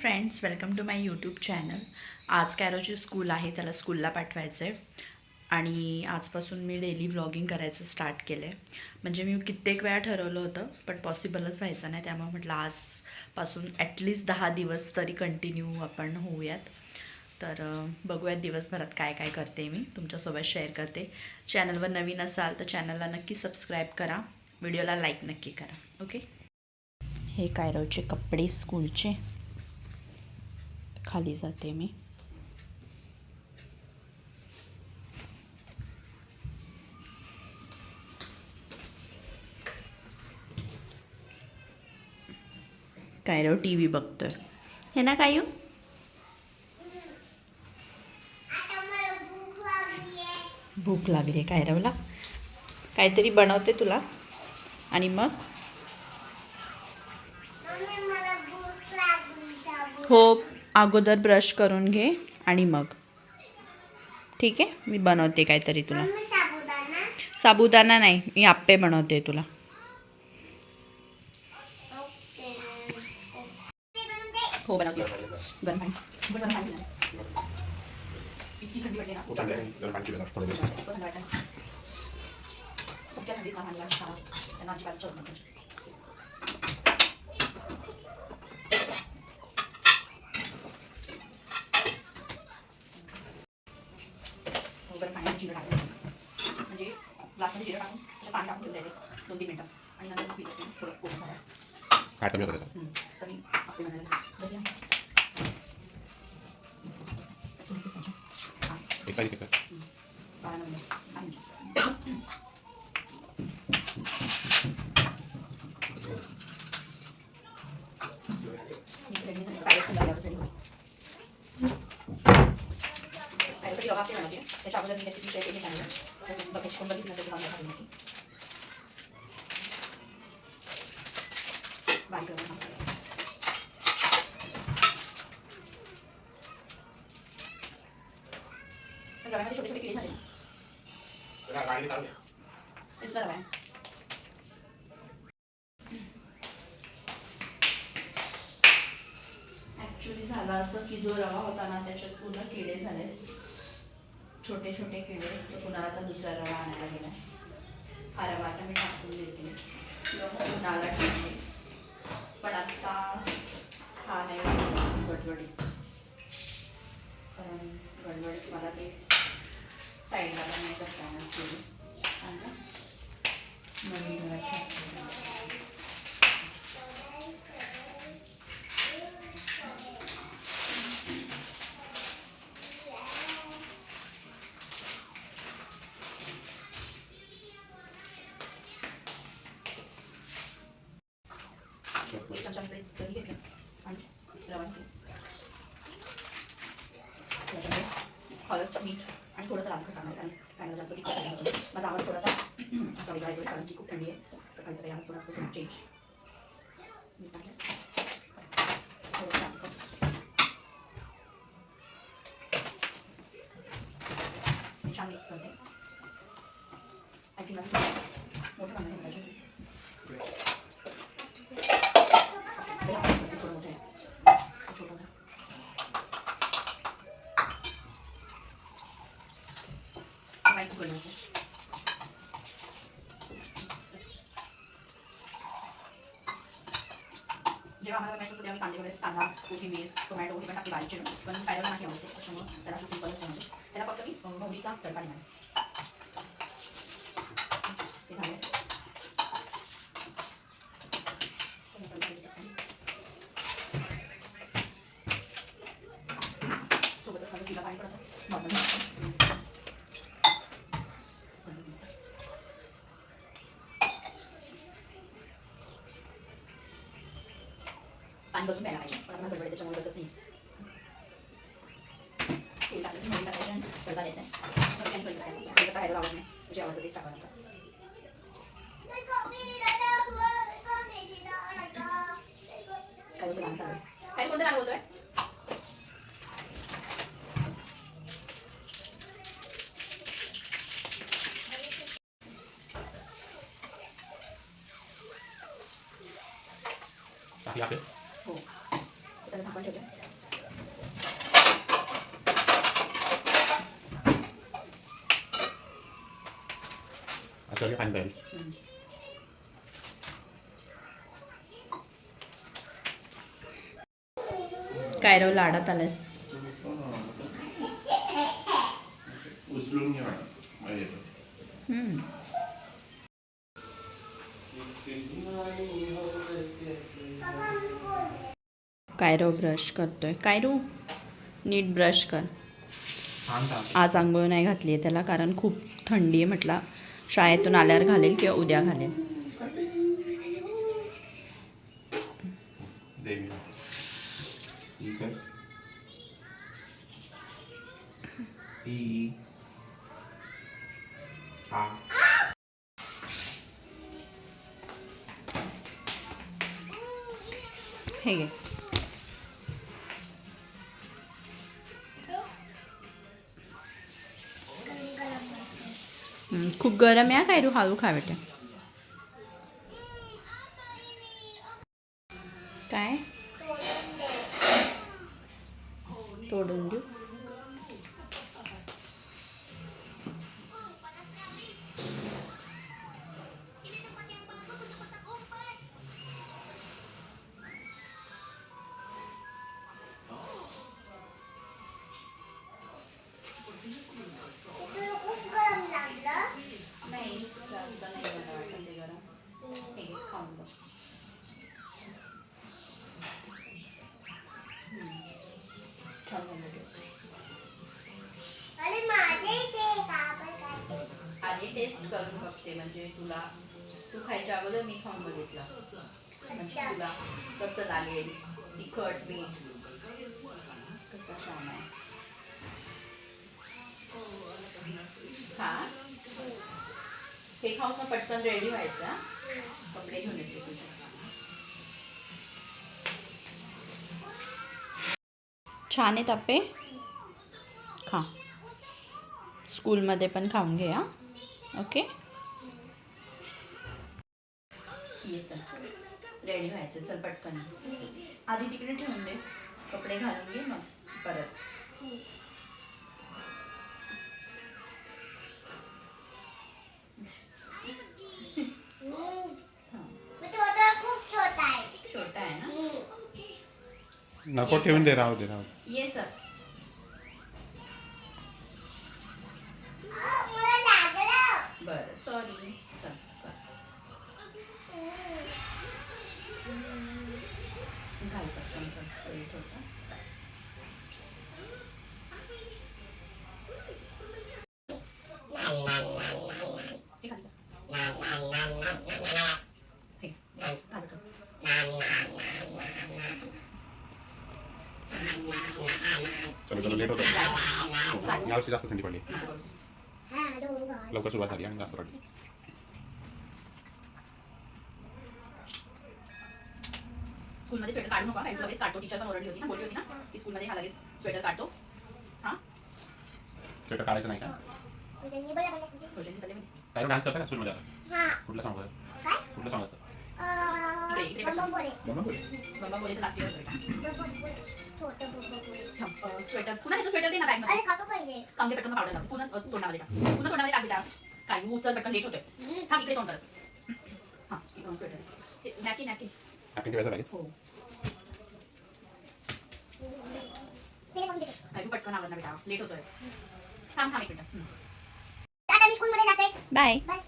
Friends welcome to my YouTube channel आज कॅरोची school आहे त्याला स्कूलला पाठवायचं आहे आणि आजपासून मी डेली व्लॉगिंग करायचं स्टार्ट केलं आहे म्हणजे मी कित्येक वेळा ठरवलं होतं पण पॉसिबलच व्हायचं नाही. त्यामुळे म्हटलं आजपासून ॲटलिस्ट दहा दिवस तरी कंटिन्यू आपण होऊयात. तर बघूयात दिवसभरात काय काय करते मी. तुमच्यासोबत शेअर करते. चॅनलवर नवीन असाल तर चॅनलला नक्की सबस्क्राईब करा. व्हिडिओला लाईक नक्की करा. ओके हे कायरोचे कपडे स्कूलचे खाली जाते मी. कायरो टी व्ही बघतोय. हे ना काय? भूक लागली आहे कायरवला काहीतरी बनवते तुला. आणि मग? हो. अगोदर ब्रश करून घे आणि मग. ठीक आहे? मी बनवते काहीतरी तुला. साबुदाणा? नाही मी आप्पे बनवते तुला. हो बनवते. गरम पाणी गरम पाणी पिणार. इतकी थंडी वाटते ना खूप जास्त. गरम पाणी पिलं थोडं दिवस खूप थंडी वाटते. खूप त्या थंडीत लहान मुलांना शाळा, त्यांना अजिबात चव नकोच. हो, गरम पाण्यात जिरं टाकून म्हणजे ग्लासमध्ये जिरं टाकून त्याच्यात पाणी टाकून ठेवून द्यायचं. दोन तीन मिनटं. आणि नंतर मग पीठ असते थोडं होतं त्याचं हम्म. तर मी आपले घरी आहे. तुमचं सांगा. हां, एक साईड एक बारा नंबर. आणि मी pregnant झाली, काहीच नाही लागलं असेल. काहीतरी रवा आपली बनवते. त्याच्या अगोदर मी recipe share केली. तर बघायची कोण बघितलं तर मला सांगू नक्की. बारीक रवा टाकायचा. तर रव्यामध्ये छोटे छोटे किडे झाले ना. गाडी काढून ते दुसरा रवा आहे. ॲक्च्युली झालं असं की जो रवा होता ना त्याच्यात पूर्ण किडे झाले छोटे छोटे किडे तर कुणाला दुसरा रवा आणायला गेला हा रवा आता मी टाकून देते. कुणाला ठेवते. पण आत्ता हा नाही गडबडीत कारण गडबडीत मला ते साईडला पण नाही करताना केली आणि नवीन घराच्या एक घेतलं आणि रवा त्याच्यामध्ये हळद मीठ आणि थोडंसं रामखट खट टाकणार कारण जास्त तिखट नाही. माझा आवाज थोडासा असा वेगळा येतो कारण की खूप थंडी आहे. सकाळी सकाळी आवाज थोडासा खूप चेंज मीठ टाकलं. थोडंसं लाल छान मिक्स करते. मोठं पाहिजे हे आपण थोडं मोठं आहे हे छोटं आहे. Right good असं. जेव्हा आम्हाला बनायचं असतं तेव्हा मी कांदे वगैरे कांदा कोथिंबीर टोमॅटो हे पण टाकली बारीक चिरून पण पायला नाही आवडते त्याच्यामुळं त्याला असं सिंपलच बनवते त्याला फक्त मी मोहरीचा तडका देणार हे झालं सोबतच माझं तिला पाणी पडतं नॉर्मल पाणी बसून प्यायला पाहिजे पण आपण गडबड त्याच्यामुळे बसत नाही तेल टाकलं आणि तडका द्यायचा आहे परत आणि खायला आवडत नाही जे आवडतं तेच टाकावं लागतं काय होतं लहान काय कोणतं लहान बोलतोय हो. त्याला झाकण ठेवलं आता पाणी पाहिजे कायरो लाडात आलास कायरो ब्रश करतोय. कायरू? नीट ब्रश कर. आज आंघोळ नाही घातली आहे त्याला कारण खूप थंडी आहे म्हटला. शाळेतून आल्यावर घालेल किंवा उद्या घालेल. हे घे. हम्म, खूप गरम आहे काय रू टेस्ट करून बघते म्हणजे तुला तू खायच्या अगोदर मी खाऊन बघितलं. म्हणजे तुला कसं लागेल तिखट मीठ कसं छान आहे. खा. हे खाऊन मग पटकन रेडी व्हायचं कपडे घेऊन येते तुझे. छान आहे आपे खा. स्कूलमध्ये पण खाऊन घे हा. ओके? ये चल. रेडी व्हायचं. चल पटकन. आधी तिकडे ठेवून दे. कपडे घालून घे मग परत. मी छोटा खूप छोटा आहे छोटा आहे ना नको ठेवून दे राहू दे राहू दे. ये चल. चलो चलो लेट होतो यावर्षी जास्त थंडी पडली हा दोन गाल. लवकर सुरुवात झाली आणि जास्त पडली स्कूलमध्ये स्वेटर काढू नका लगेच काढतो. टीचर पण ओरडली होती. ना बोलली होती ना की स्कूलमध्ये हा लगेच स्वेटर काढतो. हां? स्वेटर काढायचं नाही का? काय डान्स करता स्कूलमध्ये आता? हा. कुठलं सांगू कुठलं सांगायचं स्वेटर. पुन्हा ह्याचं स्वेटर दे ना बॅग अरे मध्ये खातो पहिले. कांदे पटकन पावडर लावते. पुन्हा अ, तोंडामध्ये टाक पुन्हा तोंडामध्ये टाक बेटा काय उचल पटकन लेट होतोय. थांब इकडे तोंड करायचं. हां स्वेटर. नॅकी नॅकी आपण ठेवायचं लागेल हो पटकन आवडणार बेटा लेट होतोय थांब थांब एक मिनिट हं. आता मी स्कूलमध्ये जाते बाय बाय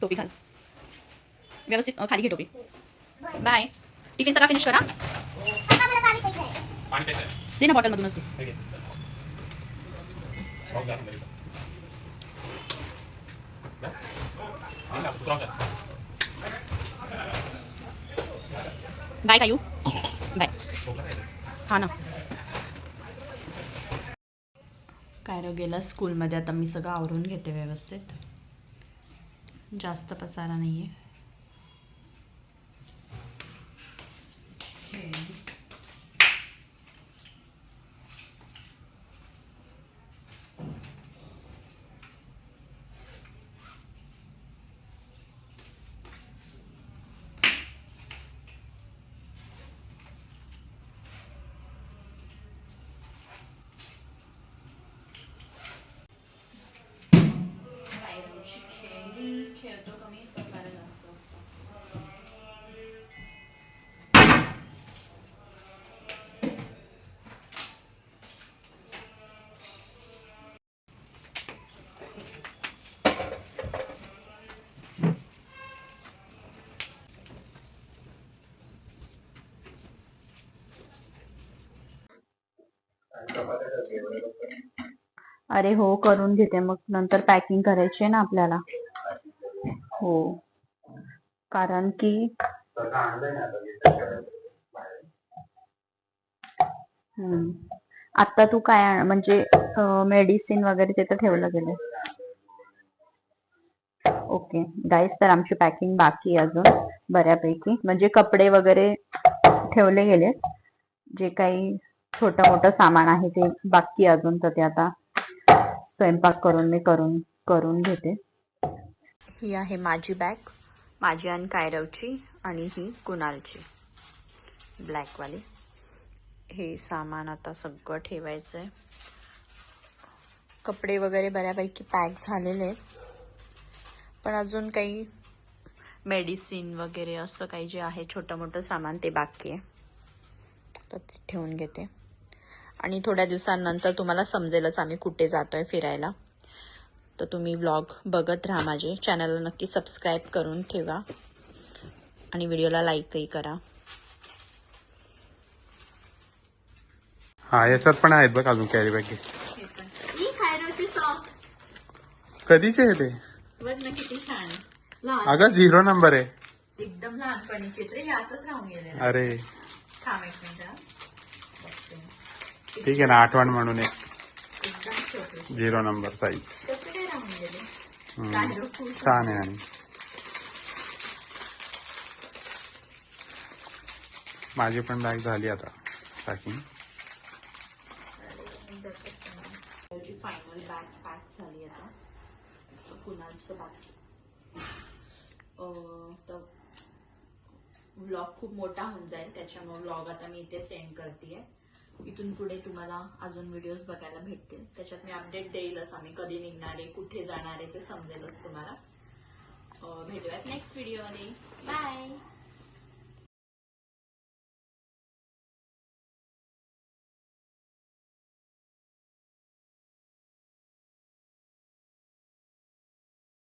टोपी घाल व्यवस्थित अ, खाली घे टोपी बाय बाय टिफिन सगळा फिनिश करा आता मला पाणी प्यायचं आहे पाणी प्यायचं आहे दे ना बॉटलमधूनच ते हे घे. हे लाव, बाय कायू बाय हा ना. कायरो गेला स्कूलमध्ये आता मी सगळं आवरून घेते व्यवस्थित. जास्त पसारा नाही आहे अरे हो करून घेते. मग नंतर पॅकिंग करायची आहे ना आपल्याला. हो. कारण की हम्म. आता तू काय म्हणजे मेडिसिन वगैरे तिथं ठेवलं गेलं ओके गाईस तर आमची पॅकिंग बाकी अजून बऱ्यापैकी. म्हणजे कपडे वगैरे ठेवले गेले जे काही छोटं मोठं सामान आहे ते बाकी अजून तर ते आता स्वयंपाक करून मी करून करून घेते. ही आहे माझी बॅग. माझी आणि कायरवची आणि ही कुणालची. ब्लॅकवाली. हे सामान आता सगळं ठेवायचं आहे कपडे वगैरे बऱ्यापैकी पॅक झालेले आहेत. पण अजून काही मेडिसिन वगैरे असं काही जे आहे छोटं मोठं सामान ते बाकी आहे. तर ते ठेवून घेते. आणि थोड्या दिवसांनंतर तुम्हाला समजेलच आम्ही कुठे जातोय फिरायला. तर तुम्ही व्लॉग बघत राहा माझे. चॅनलला नक्की सबस्क्राईब करून ठेवा. आणि व्हिडिओला लाईकही करा. हा याच्यात पण आहेत बघ अजून कॅरी बॅग सॉक्स कधीचे आहे ते बघ ना किती छान लहान. अगं झिरो नंबर आहे. एकदम लहानपणीचे तरी यातच राहून गेले अरे. थांब एक मिनिट हा. बघते. ठीक आहे ना आठवण म्हणून एक. एकदम छोटे. झिरो नंबर साईज छान आहे आणि. माझी पण बॅग झाली आता पॅकिंग फायनल बॅग पॅक झाली आता. कुणाचं बाकी? तर व्लॉग खूप मोठा होऊन जाईल त्याच्यामुळे व्लॉग आता मी इथे सेंड करते इथून पुढे तुम्हाला अजून व्हिडिओज बघायला भेटतील. त्याच्यात मी अपडेट देईलच आम्ही कधी निघणार आहे कुठे जाणारे ते समजेलच तुम्हाला. भेटूयात नेक्स्ट व्हिडिओमध्ये बाय